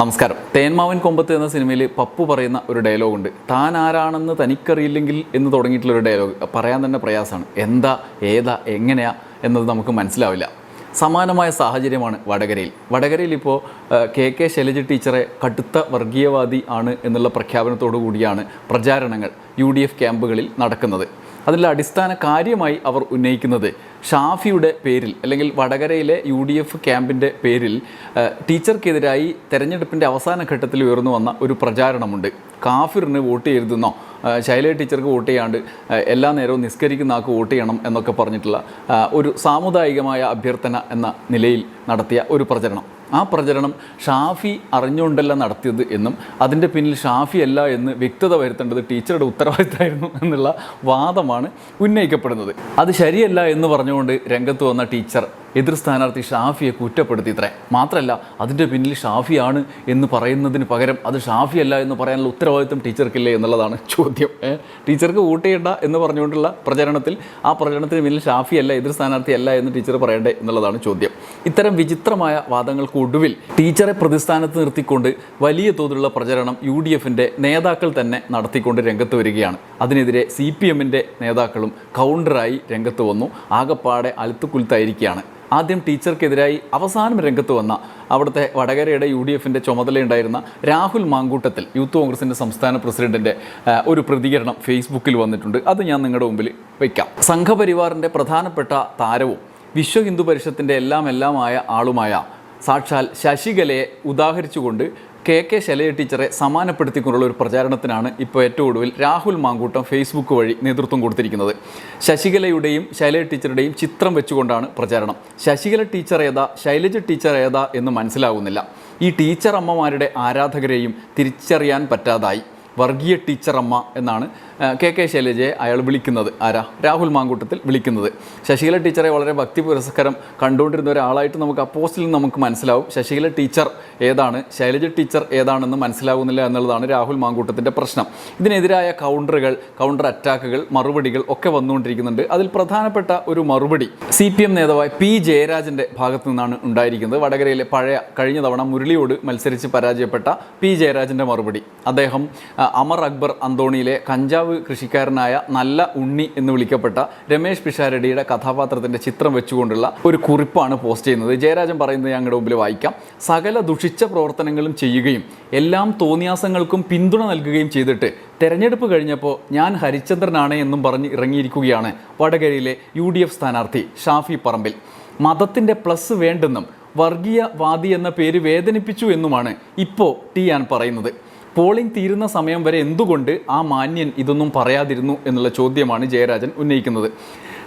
നമസ്കാരം. തേന്മാവൻ കൊമ്പത്ത് എന്ന സിനിമയിൽ പപ്പു പറയുന്ന ഒരു ഡയലോഗുണ്ട്. താൻ ആരാണെന്ന് തനിക്കറിയില്ലെങ്കിൽ എന്ന് തുടങ്ങിയിട്ടുള്ള ഒരു ഡയലോഗ്. പറയാൻ തന്നെ പ്രയാസമാണ്. എന്താ ഏതാ എങ്ങനെയാ എന്നത് നമുക്ക് മനസ്സിലാവില്ല. സമാനമായ സാഹചര്യമാണ് വടകരയിൽ. വടകരയിൽ ഇപ്പോൾ കെ കെ ശൈലജ ടീച്ചറെ കടുത്ത വർഗീയവാദി ആണ് എന്നുള്ള പ്രഖ്യാപനത്തോടു കൂടിയാണ് പ്രചാരണങ്ങൾ യു ഡി എഫ് ക്യാമ്പുകളിൽ നടക്കുന്നത്. അതിൽ അടിസ്ഥാന കാര്യമായി അവർ ഉന്നയിക്കുന്നത്. ഷാഫിയുടെ പേരിൽ അല്ലെങ്കിൽ വടകരയിലെ യു ഡി എഫ് ക്യാമ്പിന്റെ പേരിൽ ടീച്ചർക്കെതിരായി തെരഞ്ഞെടുപ്പിന്റെ അവസാന ഘട്ടത്തിൽ ഉയർന്നു വന്ന ഒരു പ്രചാരണമുണ്ട്. കാഫിറിന് വോട്ട് ചെയ്തെന്നോ ശൈല ടീച്ചർക്ക് വോട്ട് ചെയ്യാണ്ട് എല്ലാ നേരവും നിസ്കരിക്കുന്ന ആൾക്ക് വോട്ട് ചെയ്യണം എന്നൊക്കെ പറഞ്ഞിട്ടുള്ള ഒരു സാമുദായികമായ അഭ്യർത്ഥന എന്ന നിലയിൽ നടത്തിയ ഒരു പ്രചരണം. ആ പ്രചരണം ഷാഫി അറിഞ്ഞുകൊണ്ടല്ല നടത്തിയത് എന്നും അതിന്റെ പിന്നിൽ ഷാഫി അല്ല എന്ന് വ്യക്തത വരുത്തേണ്ടത് ടീച്ചറുടെ ഉത്തരവാദിത്തമായിരുന്നു എന്നുള്ള വാദമാണ് ഉന്നയിക്കപ്പെടുന്നത്. അത് ശരിയല്ല എന്ന് പറഞ്ഞുകൊണ്ട് രംഗത്ത് വന്ന ടീച്ചർ എതിർ സ്ഥാനാർത്ഥി ഷാഫിയെ കുറ്റപ്പെടുത്തി ഇത്രേ. മാത്രമല്ല അതിന്റെ പിന്നിൽ ഷാഫിയാണ് എന്ന് പറയുന്നതിന് പകരം അത് ഷാഫിയല്ല എന്ന് പറയാനുള്ള ഉത്തരവാദിത്വം ടീച്ചർക്കില്ലേ എന്നുള്ളതാണ് ചോദ്യം. ടീച്ചർക്ക് വോട്ട് ചെയ്യണ്ട എന്ന് പറഞ്ഞുകൊണ്ടുള്ള പ്രചരണത്തിൽ ആ പ്രചരണത്തിന് പിന്നിൽ ഷാഫിയല്ല എതിർ സ്ഥാനാർത്ഥിയല്ല എന്ന് ടീച്ചർ പറയണ്ടേ എന്നുള്ളതാണ് ചോദ്യം. ഇത്തരം വിചിത്രമായ വാദങ്ങൾക്ക് ഒടുവിൽ ടീച്ചറെ പ്രതിസ്ഥാനത്ത് നിർത്തിക്കൊണ്ട് വലിയ തോതിലുള്ള പ്രചരണം യു ഡി എഫിന്റെ നേതാക്കൾ തന്നെ നടത്തിക്കൊണ്ട് രംഗത്ത് വരികയാണ്. അതിനെതിരെ സി പി എമ്മിന്റെ നേതാക്കളും കൗണ്ടറായി രംഗത്ത് വന്നു. ആകപ്പാടെ അലുത്തുകുലുത്തായിരിക്കുകയാണ്. ആദ്യം ടീച്ചർക്കെതിരായി അവസാനം രംഗത്ത് വന്ന അവിടുത്തെ വടകരയുടെ യു ഡി എഫിന്റെ ചുമതലയുണ്ടായിരുന്ന രാഹുൽ മാങ്കൂട്ടത്തിൽ യൂത്ത് കോൺഗ്രസിന്റെ സംസ്ഥാന പ്രസിഡന്റിന്റെ ഒരു പ്രതികരണം ഫേസ്ബുക്കിൽ വന്നിട്ടുണ്ട്. അത് ഞാൻ നിങ്ങളുടെ മുമ്പിൽ വയ്ക്കാം സംഘപരിവാറിന്റെ പ്രധാനപ്പെട്ട താരവും വിശ്വ ഹിന്ദു പരിഷത്തിന്റെ എല്ലാം എല്ലാമായ ആളുമായ സാക്ഷാൽ ശശികലയെ ഉദാഹരിച്ചുകൊണ്ട് കെ കെ ശലയ ടീച്ചറെ സമാനപ്പെടുത്തിക്കൊണ്ടുള്ള ഒരു പ്രചാരണത്തിനാണ് ഇപ്പോൾ ഏറ്റവും ഒടുവിൽ രാഹുൽ മാങ്കൂട്ടം ഫേസ്ബുക്ക് വഴി നേതൃത്വം കൊടുത്തിരിക്കുന്നത്. ശശികലയുടെയും ശൈലജ ടീച്ചറുടെയും ചിത്രം വെച്ചുകൊണ്ടാണ് പ്രചാരണം. ശശികല ടീച്ചർ ഏതാ ശൈലജ ടീച്ചർ ഏതാ എന്ന് മനസ്സിലാകുന്നില്ല ഈ ടീച്ചർ അമ്മമാരുടെ ആരാധകരെയും തിരിച്ചറിയാൻ പറ്റാതായി. വർഗീയ ടീച്ചറമ്മ എന്നാണ് കെ കെ ശൈലജയെ അയാൾ വിളിക്കുന്നത്. ആരാ? രാഹുൽ മാങ്കൂട്ടത്തിൽ വിളിക്കുന്നത്. ശശികല ടീച്ചറെ വളരെ ഭക്തി പുരസ്കാരം കണ്ടുകൊണ്ടിരുന്ന ഒരാളായിട്ട് നമുക്ക് അപ്പോസ്റ്റിൽ നമുക്ക് മനസ്സിലാവും. ശശികല ടീച്ചർ ഏതാണ്? ശൈലജ ടീച്ചർ ഏതാണെന്ന് മനസ്സിലാകുന്നില്ല എന്നുള്ളതാണ് രാഹുൽ മാങ്കൂട്ടത്തിന്റെ പ്രശ്നം. ഇതിനെതിരായ കൗണ്ടറുകൾ കൗണ്ടർ അറ്റാക്കുകൾ മറുപടികൾ ഒക്കെ വന്നുകൊണ്ടിരിക്കുന്നുണ്ട്. അതിൽ പ്രധാനപ്പെട്ട ഒരു മറുപടി സി പി എം നേതാവായ പി ജയരാജന്റെ ഭാഗത്തു നിന്നാണ് ഉണ്ടായിരിക്കുന്നത്. വടകരയിലെ പഴയ കഴിഞ്ഞ തവണ മുരളിയോട് മത്സരിച്ച് പരാജയപ്പെട്ട പി ജയരാജന്റെ മറുപടി. അദ്ദേഹം അമർ അക്ബർ അന്തോണിയിലെ കഞ്ചാവ് കൃഷിക്കാരനായ നല്ല ഉണ്ണി എന്ന് വിളിക്കപ്പെട്ട രമേശ് പിഷാരടിയുടെ കഥാപാത്രത്തിന്റെ ചിത്രം വെച്ചുകൊണ്ടുള്ള ഒരു കുറിപ്പാണ് പോസ്റ്റ് ചെയ്യുന്നത്. ജയരാജൻ പറയുന്നത് ഞങ്ങളുടെ മുമ്പിൽ വായിക്കാം. സകല ദുഷിച്ച പ്രവർത്തനങ്ങളും ചെയ്യുകയും എല്ലാം തോന്നിയാസങ്ങൾക്കും പിന്തുണ നൽകുകയും ചെയ്തിട്ട് തെരഞ്ഞെടുപ്പ് കഴിഞ്ഞപ്പോൾ ഞാൻ ഹരിചന്ദ്രനാണ് എന്നും പറഞ്ഞ് ഇറങ്ങിയിരിക്കുകയാണ് വടകരയിലെ യു ഡി എഫ് സ്ഥാനാർത്ഥി ഷാഫി പറമ്പിൽ. മതത്തിന്റെ പ്ലസ് വേണ്ടെന്നും വർഗീയവാദി എന്ന പേര് വേദനിപ്പിച്ചു എന്നുമാണ് ഇപ്പോൾ ടി ആൻ പറയുന്നത്. പോളിംഗ് തീരുന്ന സമയം വരെ എന്തുകൊണ്ട് ആ മാന്യൻ ഇതൊന്നും പറയാതിരുന്നു എന്നുള്ള ചോദ്യമാണ് ജയരാജൻ ഉന്നയിക്കുന്നത്.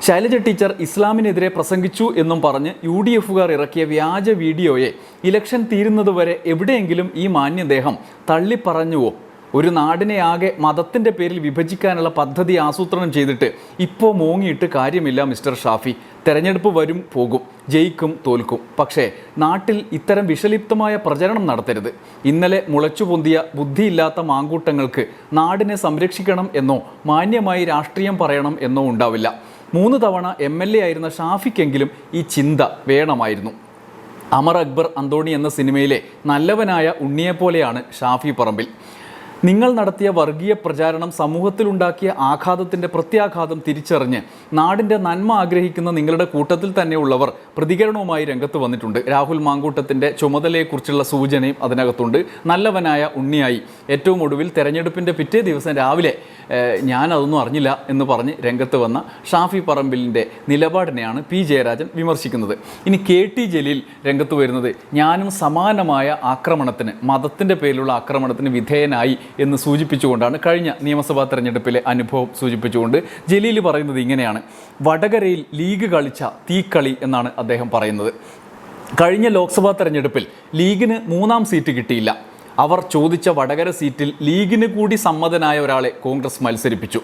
ശൈലജ ടീച്ചർ ഇസ്ലാമിനെതിരെ പ്രസംഗിച്ചു എന്നും പറഞ്ഞ് യു ഡി എഫുകാർ ഇറക്കിയ വ്യാജ വീഡിയോയെ ഇലക്ഷൻ തീരുന്നതുവരെ എവിടെയെങ്കിലും ഈ മാന്യദേഹം തള്ളിപ്പറഞ്ഞുവോ? ഒരു നാടിനെ ആകെ മതത്തിന്റെ പേരിൽ വിഭജിക്കാനുള്ള പദ്ധതി ആസൂത്രണം ചെയ്തിട്ട് ഇപ്പോൾ മോങ്ങിയിട്ട് കാര്യമില്ല മിസ്റ്റർ ഷാഫി. തെരഞ്ഞെടുപ്പ് വരും പോകും ജയിക്കും തോൽക്കും. പക്ഷേ നാട്ടിൽ ഇത്തരം വിഷലിപ്തമായ പ്രചരണം നടത്തരുത്. ഇന്നലെ മുളച്ചു പൊന്തിയ ബുദ്ധിയില്ലാത്ത മാങ്കൂട്ടങ്ങൾക്ക് നാടിനെ സംരക്ഷിക്കണം എന്നോ മാന്യമായി രാഷ്ട്രീയം പറയണം എന്നോ ഉണ്ടാവില്ല. മൂന്ന് തവണ എം എൽ എ ആയിരുന്ന ഷാഫിക്കെങ്കിലും ഈ ചിന്ത വേണമായിരുന്നു. അമർ അക്ബർ അന്തോണി എന്ന സിനിമയിലെ നല്ലവനായ ഉണ്ണിയെപ്പോലെയാണ് ഷാഫി പറമ്പിൽ. നിങ്ങൾ നടത്തിയ വർഗീയ പ്രചാരണം സമൂഹത്തിലുണ്ടാക്കിയ ആഘാതത്തിന്റെ പ്രത്യാഘാതം തിരിച്ചറിഞ്ഞ് നാടിന്റെ നന്മ ആഗ്രഹിക്കുന്ന നിങ്ങളുടെ കൂട്ടത്തിൽ തന്നെയുള്ളവർ പ്രതികരണവുമായി രംഗത്ത് വന്നിട്ടുണ്ട്. രാഹുൽ മാങ്കൂട്ടത്തിന്റെ ചുമതലയെക്കുറിച്ചുള്ള സൂചനയും അതിനകത്തുണ്ട്. നല്ലവനായ ഉണ്ണിയായി ഏറ്റവും ഒടുവിൽ തെരഞ്ഞെടുപ്പിന്റെ പിറ്റേ ദിവസം രാവിലെ ഞാനതൊന്നും അറിഞ്ഞില്ല എന്ന് പറഞ്ഞ് രംഗത്ത് വന്ന ഷാഫി പറമ്പിലിന്റെ നിലപാടിനെയാണ് പി ജയരാജൻ വിമർശിക്കുന്നത്. ഇനി കെ ടി ജലീൽ രംഗത്ത് വരുന്നത് ഞാനും സമാനമായ ആക്രമണത്തിന് മതത്തിന്റെ പേരിലുള്ള ആക്രമണത്തിന് വിധേയനായി എന്ന് സൂചിപ്പിച്ചുകൊണ്ടാണ് കഴിഞ്ഞ നിയമസഭാ തെരഞ്ഞെടുപ്പിലെ അനുഭവം സൂചിപ്പിച്ചുകൊണ്ട് ജലീൽ പറയുന്നത് ഇങ്ങനെയാണ്. വടകരയിൽ ലീഗ് കളിച്ച തീക്കളി എന്നാണ് അദ്ദേഹം പറയുന്നത്. കഴിഞ്ഞ ലോക്സഭാ തെരഞ്ഞെടുപ്പിൽ ലീഗിന് മൂന്നാം സീറ്റ് കിട്ടിയില്ല. അവർ ചോദിച്ച വടകര സീറ്റിൽ ലീഗിന് കൂടി സമ്മതനായ ഒരാളെ കോൺഗ്രസ് മത്സരിപ്പിച്ചു.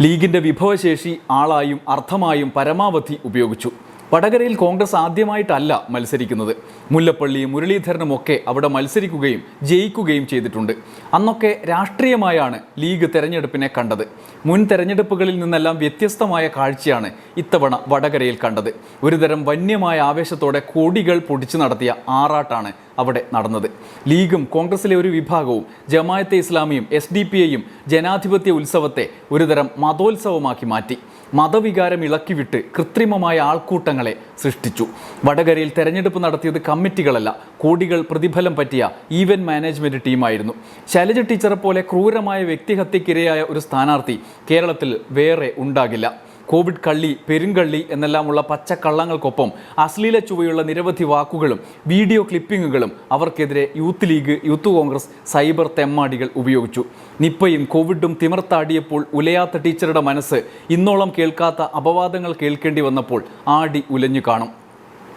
ലീഗിന്റെ വിഭവശേഷി ആളായും അർത്ഥമായും പരമാവധി ഉപയോഗിച്ചു. വടകരയിൽ കോൺഗ്രസ് ആദ്യമായിട്ടല്ല മത്സരിക്കുന്നത്. മുല്ലപ്പള്ളി മുരളീധരനും ഒക്കെ അവിടെ മത്സരിക്കുകയും ജയിക്കുകയും ചെയ്തിട്ടുണ്ട്. അന്നൊക്കെ രാഷ്ട്രീയമായാണ് ലീഗ് തെരഞ്ഞെടുപ്പിനെ കണ്ടത്. മുൻ തെരഞ്ഞെടുപ്പുകളിൽ നിന്നെല്ലാം വ്യത്യസ്തമായ കാഴ്ചയാണ് ഇത്തവണ വടകരയിൽ കണ്ടത്. ഒരുതരം വന്യമായ ആവേശത്തോടെ കോടികൾ പൊടിച്ചു നടത്തിയ ആറാട്ടാണ് അവിടെ നടന്നത്. ലീഗും കോൺഗ്രസിലെ ഒരു വിഭാഗവും ജമായത്തെ ഇസ്ലാമിയും എസ് ഡി പി ഐയും ജനാധിപത്യ ഉത്സവത്തെ ഒരുതരം മതോത്സവമാക്കി മാറ്റി. മതവികാരം ഇളക്കിവിട്ട് കൃത്രിമമായ ആൾക്കൂട്ടങ്ങളെ സൃഷ്ടിച്ചു. വടകരയിൽ തെരഞ്ഞെടുപ്പ് നടത്തിയത് കമ്മിറ്റികളല്ല കോടികൾ പ്രതിഫലം പറ്റിയ ഈവന്റ് മാനേജ്മെന്റ് ടീമായിരുന്നു. ശൈലജ ടീച്ചറെ പോലെ ക്രൂരമായ വ്യക്തിഹത്യക്കിരയായ ഒരു സ്ഥാനാർത്ഥി കേരളത്തിൽ വേറെ ഉണ്ടാകില്ല. കോവിഡ് കള്ളി പെരുങ്കള്ളി എന്നെല്ലാമുള്ള പച്ചക്കള്ളങ്ങൾക്കൊപ്പം അശ്ലീല ചുവയുള്ള നിരവധി വാക്കുകളും വീഡിയോ ക്ലിപ്പിങ്ങുകളും അവർക്കെതിരെ youth league youth Congress cyber തെമ്മാടികൾ ഉപയോഗിച്ചു. നിപ്പയും കോവിഡും തിമർത്താടിയപ്പോൾ ഉലയാത്ത ടീച്ചറുടെ മനസ്സ് ഇന്നോളം കേൾക്കാത്ത അപവാദങ്ങൾ കേൾക്കേണ്ടി വന്നപ്പോൾ ആടി ഉലഞ്ഞു കാണും.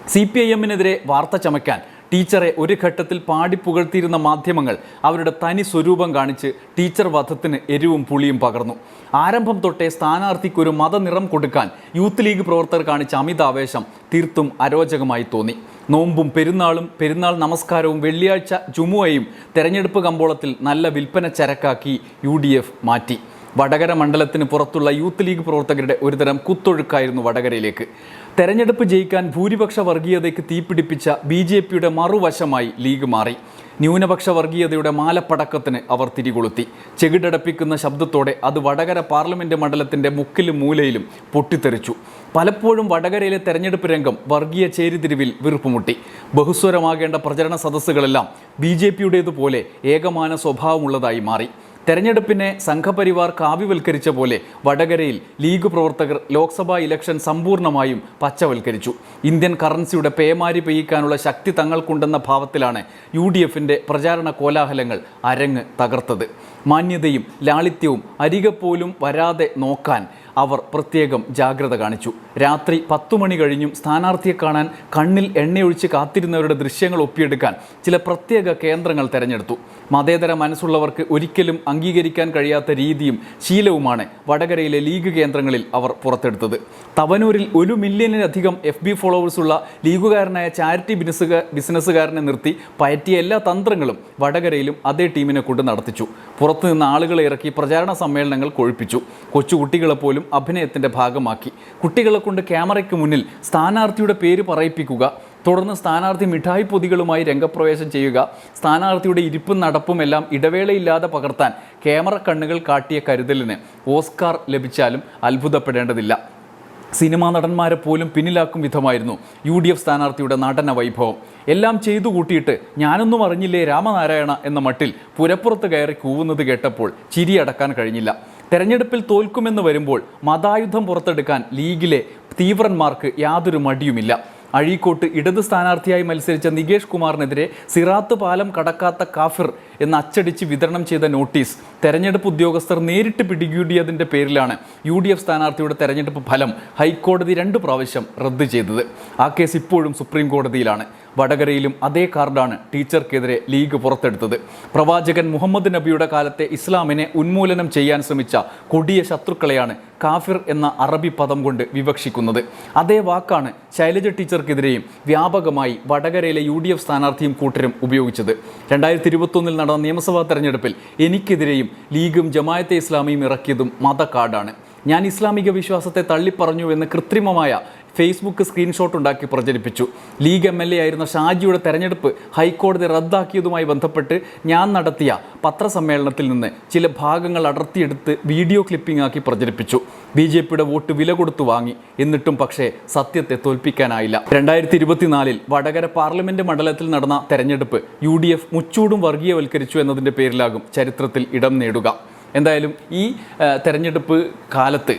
സി പി ഐ എമ്മിനെതിരെ വാർത്ത ചമയ്ക്കാൻ ടീച്ചറെ ഒരു ഘട്ടത്തിൽ പാടിപ്പുകഴ്ത്തിയിരുന്ന മാധ്യമങ്ങൾ അവരുടെ തനി സ്വരൂപം കാണിച്ച് ടീച്ചർ വധത്തിന് എരിവും പുളിയും പകർന്നു. ആരംഭം തൊട്ടേ സ്ഥാനാർത്ഥിക്ക് ഒരു മതനിറം കൊടുക്കാൻ യൂത്ത് ലീഗ് പ്രവർത്തകർ കാണിച്ച അമിതാവേശം തീർത്തും അരോചകമായി തോന്നി. നോമ്പും പെരുന്നാളും പെരുന്നാൾ നമസ്കാരവും വെള്ളിയാഴ്ച ജുമുവയും തെരഞ്ഞെടുപ്പ് കമ്പോളത്തിൽ നല്ല വിൽപ്പന ചരക്കാക്കി യു മാറ്റി. വടകര മണ്ഡലത്തിന് പുറത്തുള്ള യൂത്ത് ലീഗ് പ്രവർത്തകരുടെ ഒരുതരം കുത്തൊഴുക്കായിരുന്നു വടകരയിലേക്ക്. തെരഞ്ഞെടുപ്പ് ജയിക്കാൻ ഭൂരിപക്ഷ വർഗീയതയ്ക്ക് തീപിടിപ്പിച്ച ബി ജെ പിയുടെ മറുവശമായി ലീഗ് മാറി. ന്യൂനപക്ഷ വർഗീയതയുടെ മാലപ്പടക്കത്തിന് അവർ തിരികൊളുത്തി. ചെകിടടപ്പിക്കുന്ന ശബ്ദത്തോടെ അത് വടകര പാർലമെന്റ് മണ്ഡലത്തിന്റെ മുക്കിലും മൂലയിലും പൊട്ടിത്തെറിച്ചു. പലപ്പോഴും വടകരയിലെ തെരഞ്ഞെടുപ്പ് രംഗം വർഗീയ ചേരിതിരിവിൽ വീർപ്പുമുട്ടി. ബഹുസ്വരമാകേണ്ട പ്രചരണ സദസ്സുകളെല്ലാം ബി ജെ പിയുടേതുപോലെ ഏകമാന സ്വഭാവമുള്ളതായി മാറി. തെരഞ്ഞെടുപ്പിനെ സംഘപരിവാർ കാവ്യവൽക്കരിച്ച പോലെ വടകരയിൽ ലീഗ് പ്രവർത്തകർ ലോക്സഭാ ഇലക്ഷൻ സമ്പൂർണമായും പച്ചവൽക്കരിച്ചു. ഇന്ത്യൻ കറൻസിയുടെ പേമാരി പെയ്യിക്കാനുള്ള ശക്തി തങ്ങൾക്കുണ്ടെന്ന ഭാവത്തിലാണ് യു ഡി എഫിന്റെ പ്രചാരണ കോലാഹലങ്ങൾ അരങ്ങ് തകർത്തത്. മാന്യതയും ലാളിത്യവും അരികെ പോലും വരാതെ നോക്കാൻ അവർ പ്രത്യേകം ജാഗ്രത കാണിച്ചു. രാത്രി പത്തു മണി കഴിഞ്ഞും സ്ഥാനാർത്ഥിയെ കാണാൻ കണ്ണിൽ എണ്ണയൊഴിച്ച് കാത്തിരുന്നവരുടെ ദൃശ്യങ്ങൾ ഒപ്പിയെടുക്കാൻ ചില പ്രത്യേക കേന്ദ്രങ്ങൾ തെരഞ്ഞെടുത്തു. മതേതര മനസ്സുള്ളവർക്ക് ഒരിക്കലും അംഗീകരിക്കാൻ കഴിയാത്ത രീതിയും ശീലവുമാണ് വടകരയിലെ ലീഗ് കേന്ദ്രങ്ങളിൽ അവർ പുറത്തെടുത്തത്. തവനൂരിൽ ഒരു മില്യണിലധികം എഫ് ബി ഫോളോവേഴ്സുള്ള ലീഗുകാരനായ ചാരിറ്റി ബിസിനസ്സുകാർ ബിസിനസ്സുകാരനെ നിർത്തി പയറ്റിയ എല്ലാ തന്ത്രങ്ങളും വടകരയിലും അതേ ടീമിനെ കൊണ്ട് നടത്തിച്ചു. പുറത്തുനിന്ന് ആളുകളെ ഇറക്കി പ്രചാരണ സമ്മേളനങ്ങൾ കൊഴിപ്പിച്ചു. കൊച്ചുകുട്ടികളെ പോലും അഭിനയത്തിന്റെ ഭാഗമാക്കി. കുട്ടികളെ കൊണ്ട് ക്യാമറയ്ക്ക് മുന്നിൽ സ്ഥാനാർത്ഥിയുടെ പേര് പറയിപ്പിക്കുക തുടർന്ന് സ്ഥാനാർത്ഥി മിഠായി പൊതികളുമായി രംഗപ്രവേശം ചെയ്യുക സ്ഥാനാർത്ഥിയുടെ ഇരിപ്പും നടപ്പും എല്ലാം ഇടവേളയില്ലാതെ പകർത്താൻ ക്യാമറ കണ്ണുകൾ കാട്ടിയ കരുതലിന് ഓസ്കാർ ലഭിച്ചാലും അത്ഭുതപ്പെടേണ്ടതില്ല. സിനിമാ നടന്മാരെ പോലും പിന്നിലാക്കും വിധമായിരുന്നു യു ഡി എഫ് സ്ഥാനാർത്ഥിയുടെ നടന വൈഭവം. എല്ലാം ചെയ്തു കൂട്ടിയിട്ട് ഞാനൊന്നും അറിഞ്ഞില്ലേ രാമനാരായണ എന്ന മട്ടിൽ പുരപ്പുറത്ത് കയറി കൂവുന്നത് കേട്ടപ്പോൾ ചിരിയടക്കാൻ കഴിഞ്ഞില്ല. തെരഞ്ഞെടുപ്പിൽ തോൽക്കുമെന്ന് വരുമ്പോൾ മതായുധം പുറത്തെടുക്കാൻ ലീഗിലെ തീവ്രന്മാർക്ക് യാതൊരു മടിയുമില്ല. അഴീക്കോട്ട് ഇടത് സ്ഥാനാർത്ഥിയായി മത്സരിച്ച നികേഷ് കുമാറിനെതിരെ സിറാത്ത് പാലം കടക്കാത്ത കാഫിർ എന്ന് അച്ചടിച്ച് വിതരണം ചെയ്ത നോട്ടീസ് തെരഞ്ഞെടുപ്പ് ഉദ്യോഗസ്ഥർ നേരിട്ട് പിടികൂടിയതിന്റെ പേരിലാണ് യു ഡി എഫ് സ്ഥാനാർത്ഥിയുടെ തെരഞ്ഞെടുപ്പ് ഫലം ഹൈക്കോടതി രണ്ട് പ്രാവശ്യം റദ്ദ് ചെയ്തത്. ആ കേസ് ഇപ്പോഴും സുപ്രീം കോടതിയിലാണ്. വടകരയിലും അതേ കാർഡാണ് ടീച്ചർക്കെതിരെ ലീഗ് പുറത്തെടുത്തത്. പ്രവാചകൻ മുഹമ്മദ് നബിയുടെ കാലത്തെ ഇസ്ലാമിനെ ഉന്മൂലനം ചെയ്യാൻ ശ്രമിച്ച കൊടിയ ശത്രുക്കളെയാണ് കാഫിർ എന്ന അറബി പദം കൊണ്ട് വിവക്ഷിക്കുന്നത്. അതേ വാക്കാണ് ശൈലജ ടീച്ചർക്കെതിരെയും വ്യാപകമായി വടകരയിലെ യു ഡി എഫ് സ്ഥാനാർത്ഥിയും കൂട്ടരും ഉപയോഗിച്ചത്. രണ്ടായിരത്തി ഇരുപത്തൊന്നിൽ നടന്ന നിയമസഭാ തെരഞ്ഞെടുപ്പിൽ എനിക്കെതിരെയും ലീഗും ജമായത്തെ ഇസ്ലാമിയും ഇറക്കിയതും മത കാർഡാണ് ഞാൻ ഇസ്ലാമിക വിശ്വാസത്തെ തള്ളിപ്പറഞ്ഞു എന്ന് കൃത്രിമമായ ഫേസ്ബുക്ക് സ്ക്രീൻഷോട്ട് ഉണ്ടാക്കി പ്രചരിപ്പിച്ചു. ലീഗ് എം എൽ എ ആയിരുന്ന ഷാജിയുടെ തെരഞ്ഞെടുപ്പ് ഹൈക്കോടതി റദ്ദാക്കിയതുമായി ബന്ധപ്പെട്ട് ഞാൻ നടത്തിയ പത്രസമ്മേളനത്തിൽ നിന്ന് ചില ഭാഗങ്ങൾ അടർത്തിയെടുത്ത് വീഡിയോ ക്ലിപ്പിംഗ് ആക്കി പ്രചരിപ്പിച്ചു. ബി ജെ പിയുടെ വോട്ട് വില കൊടുത്തു വാങ്ങി. എന്നിട്ടും പക്ഷേ സത്യത്തെ തോൽപ്പിക്കാനായില്ല. രണ്ടായിരത്തി ഇരുപത്തിനാലിൽ വടകര പാർലമെന്റ് മണ്ഡലത്തിൽ നടന്ന തെരഞ്ഞെടുപ്പ് യു ഡി എഫ് മുച്ചൂടും വർഗീയവൽക്കരിച്ചു എന്നതിന്റെ പേരിലാകും ചരിത്രത്തിൽ ഇടം നേടുക. എന്തായാലും ഈ തെരഞ്ഞെടുപ്പ് കാലത്ത്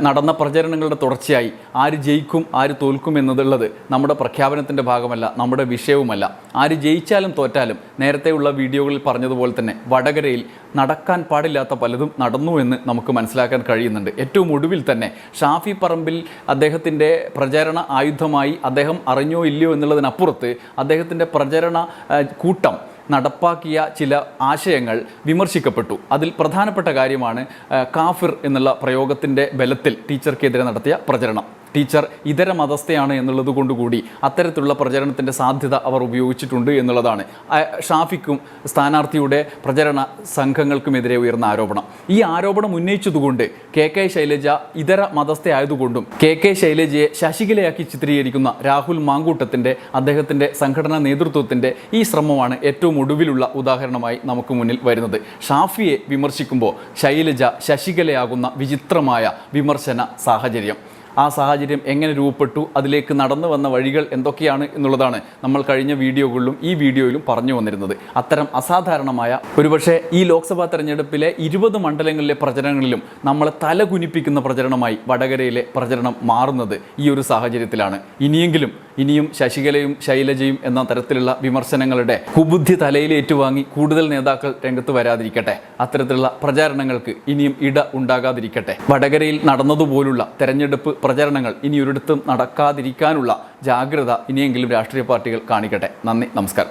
നടന്ന പ്രചരണങ്ങളുടെ തുടർച്ചയായി ആര് ജയിക്കും ആര് തോൽക്കും എന്നതുള്ളത് നമ്മുടെ പ്രഖ്യാപനത്തിന്റെ ഭാഗമല്ല നമ്മുടെ വിഷയവുമല്ല. ആര് ജയിച്ചാലും തോറ്റാലും നേരത്തെയുള്ള വീഡിയോകളിൽ പറഞ്ഞതുപോലെ തന്നെ വടകരയിൽ നടക്കാൻ പാടില്ലാത്ത പലതും നടന്നു എന്ന് നമുക്ക് മനസ്സിലാക്കാൻ കഴിയുന്നുണ്ട്. ഏറ്റവും ഒടുവിൽ തന്നെ ഷാഫി പറമ്പിൽ അദ്ദേഹത്തിന്റെ പ്രചരണ ആയുധമായി അദ്ദേഹം അറിഞ്ഞോ ഇല്ലയോ എന്നുള്ളതിനപ്പുറത്ത് അദ്ദേഹത്തിന്റെ പ്രചരണ കൂട്ടം നടപ്പാക്കിയ ചില ആശയങ്ങൾ വിമർശിക്കപ്പെട്ടു. അതിൽ പ്രധാനപ്പെട്ട കാര്യമാണ് കാഫിർ എന്നുള്ള പ്രയോഗത്തിന്റെ ബലത്തിൽ ടീച്ചർക്കെതിരെ നടത്തിയ പ്രചരണം. ടീച്ചർ ഇതര മതസ്ഥയാണ് എന്നുള്ളത് കൊണ്ടുകൂടി അത്തരത്തിലുള്ള പ്രചരണത്തിന്റെ സാധ്യത അവർ ഉപയോഗിച്ചിട്ടുണ്ട് എന്നുള്ളതാണ്. ഷാഫിക്കും സ്ഥാനാർത്ഥിയുടെ പ്രചരണ സംഘങ്ങൾക്കുമെതിരെ ഉയർന്ന ആരോപണം. ഈ ആരോപണം ഉന്നയിച്ചതുകൊണ്ട് കെ കെ ശൈലജ ഇതര മതസ്ഥയായതുകൊണ്ടും കെ കെ ശൈലജയെ ശശികലയാക്കി ചിത്രീകരിക്കുന്ന രാഹുൽ മാങ്കൂട്ടത്തിന്റെ അദ്ദേഹത്തിന്റെ സംഘടനാ നേതൃത്വത്തിന്റെ ഈ ശ്രമമാണ് ഏറ്റവും ഒടുവിലുള്ള ഉദാഹരണമായി നമുക്ക് മുന്നിൽ വരുന്നത്. ഷാഫിയെ വിമർശിക്കുമ്പോൾ ശൈലജ ശശികലയാകുന്ന വിചിത്രമായ വിമർശന സാഹചര്യം. ആ സാഹചര്യം എങ്ങനെ രൂപപ്പെട്ടു അതിലേക്ക് നടന്നു വന്ന വഴികൾ എന്തൊക്കെയാണ് എന്നുള്ളതാണ് നമ്മൾ കഴിഞ്ഞ വീഡിയോകളിലും ഈ വീഡിയോയിലും പറഞ്ഞു വന്നിരുന്നത്. അത്തരം അസാധാരണമായ ഒരുപക്ഷെ ഈ ലോക്സഭാ തെരഞ്ഞെടുപ്പിലെ ഇരുപത് മണ്ഡലങ്ങളിലെ പ്രചരണങ്ങളിലും നമ്മളെ തലകുനിപ്പിക്കുന്ന പ്രചരണമായി വടകരയിലെ പ്രചരണം മാറുന്നത് ഈ ഒരു സാഹചര്യത്തിലാണ്. ഇനിയെങ്കിലും ഇനിയും ശശികലയും ശൈലജയും എന്ന തരത്തിലുള്ള വിമർശനങ്ങളുടെ കുബുദ്ധി തലയിൽ ഏറ്റുവാങ്ങി കൂടുതൽ നേതാക്കൾ രംഗത്ത് വരാതിരിക്കട്ടെ. അത്തരത്തിലുള്ള പ്രചാരണങ്ങൾക്ക് ഇനിയും ഇട ഉണ്ടാകാതിരിക്കട്ടെ. വടകരയിൽ നടന്നതുപോലുള്ള തെരഞ്ഞെടുപ്പ് പ്രചരണങ്ങൾ ഇനിയൊരിടത്തും നടക്കാതിരിക്കാനുള്ള ജാഗ്രത ഇനിയെങ്കിലും രാഷ്ട്രീയ പാർട്ടികൾ കാണിക്കട്ടെ. നന്ദി നമസ്കാരം.